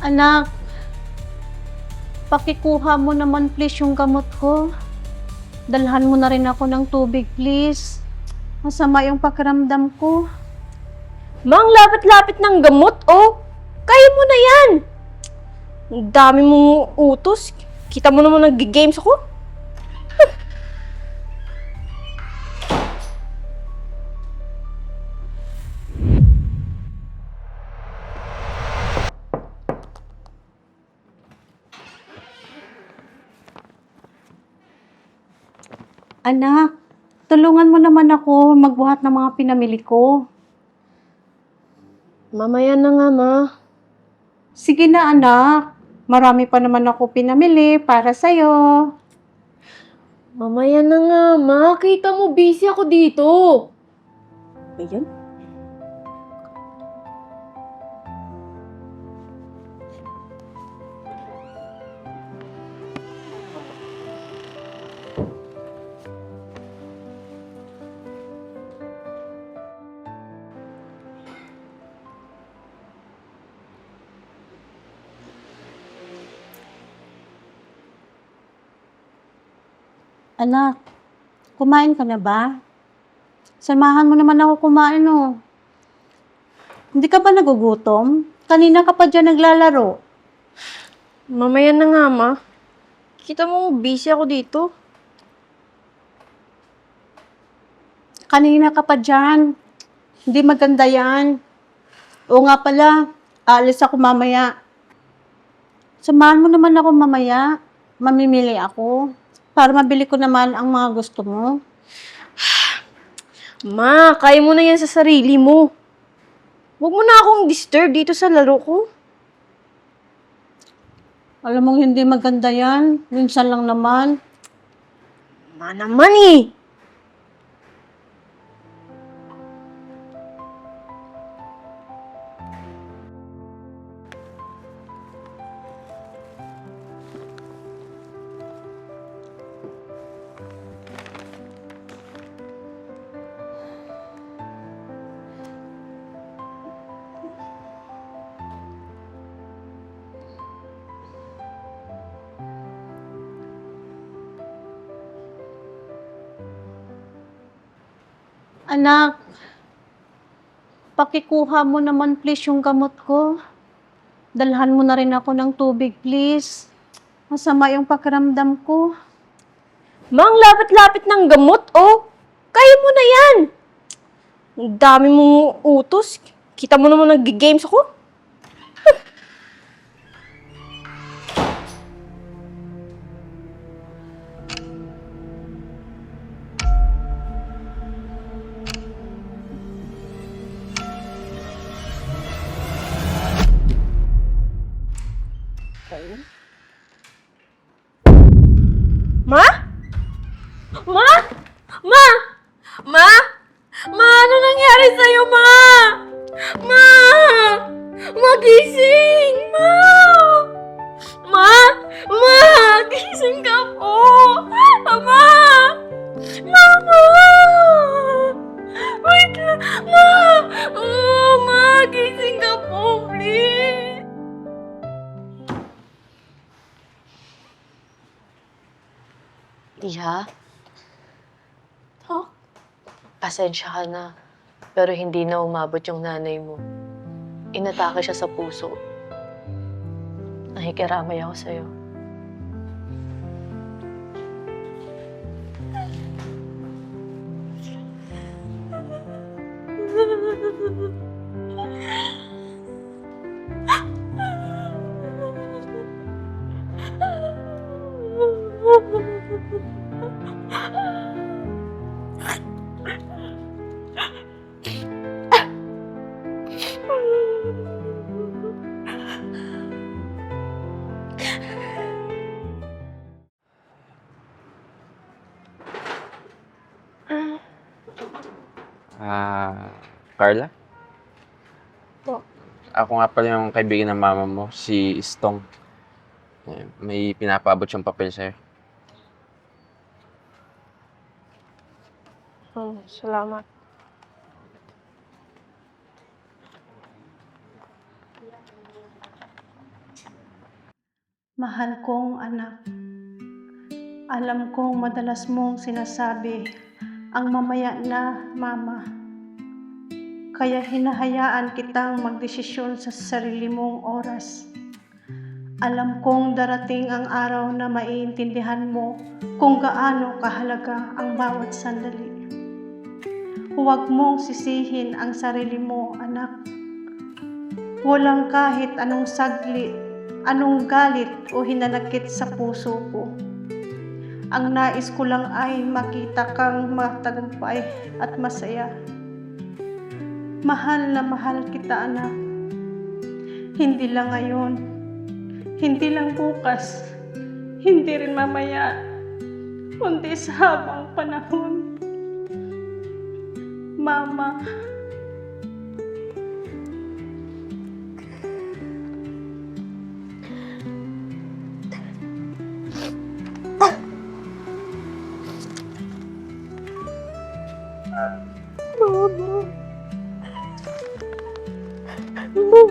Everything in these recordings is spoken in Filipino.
Anak, pakikuha mo naman please yung gamot ko. Dalhan mo na rin ako ng tubig please. Masama yung pakiramdam ko. Mang, lapit-lapit ng gamot, oh! Kaya mo na yan! Ang dami mong utos. Kita mo naman nag-games ako. Anak, tulungan mo naman ako magbuhat ng mga pinamili ko. Mamaya na nga, ma. Sige na anak, marami pa naman ako pinamili para sa'yo. Mamaya na nga, ma. Kita mo, busy ako dito. Ayan. Anak, kumain ka na ba? Samahan mo naman ako kumain, oh. Hindi ka ba nagugutom? Kanina ka pa dyan naglalaro. Mamaya na nga, ma. Kita mo, busy ako dito. Kanina ka pa dyan. Hindi maganda yan. Oo nga pala, aalis ako mamaya. Samahan mo naman ako mamaya. Mamimili ako. Para mabili ko naman ang mga gusto mo. Ma, kaya mo na yan sa sarili mo. Huwag mo na akong disturb dito sa laro ko. Alam mong hindi maganda yan. Minsan lang naman. Ma naman eh. Anak, pakikuha mo naman please yung gamot ko. Dalhan mo na rin ako ng tubig please. Masama yung pakiramdam ko. Mang, lapit-lapit ng gamot, oh! Kaya mo na yan! Ang dami mong utos. Kita mo naman nag-games ako. Ma? Iha, Oh, pasensya ka na. Pero hindi na umabot yung nanay mo. Inatake siya sa puso. Nakikiramay ako sa'yo. Ah, Carla? Po. Ako nga pala yung kaibigan ng mama mo, si Stong. May pinapaabot siyang papel sa'yo. oh salamat. Mahal kong anak. Alam kong madalas mong sinasabi ang mamaya na mama. Kaya hinahayaan kitang magdesisyon sa sarili mong oras. Alam kong darating ang araw na maiintindihan mo kung gaano kahalaga ang bawat sandali. Huwag mong sisihin ang sarili mo, anak. Walang kahit anong saglit, anong galit o hinanakit sa puso ko. Ang nais ko lang ay makita kang matagumpay at masaya. Mahal na mahal kita, anak. Hindi lang ngayon, hindi lang bukas, hindi rin mamaya, kundi sa habang panahon. Mama. 뭐.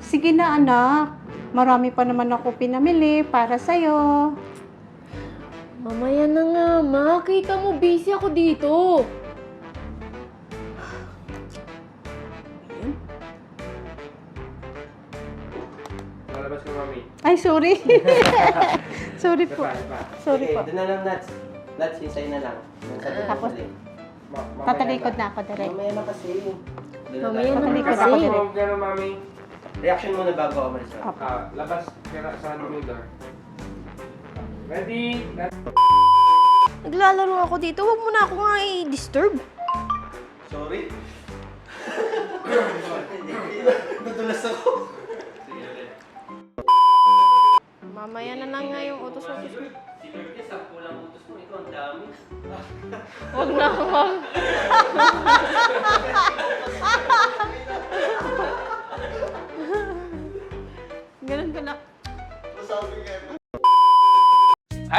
Sige na anak, marami pa naman ako pinamili para sa'yo. Mamaya na nga, ma. Kita mo, busy ako dito. Malabas ka, mami. Ay, sorry. sorry po. Sorry Sige, po. doon na lang nuts. Nuts, hisay na lang. Yung sa doon, Tapos, dali. Tatalikod na ako direct. Mamaya na kasi. Doon na Mamaya tayo. na Tatalikod kasi. ako direct. ka na, mami. Reaction muna bago ako umalis. Apo. Ah, labas ka na sa yung door. Ready? Naglalaro ako dito. Huwag mo na ako nga i-disturb. Sorry? Nadulas ako. Mamaya na lang nga yung utos-utos mo. Si niya, sampu lang utos mo. Ikaw ang dami. Huwag na, huwag.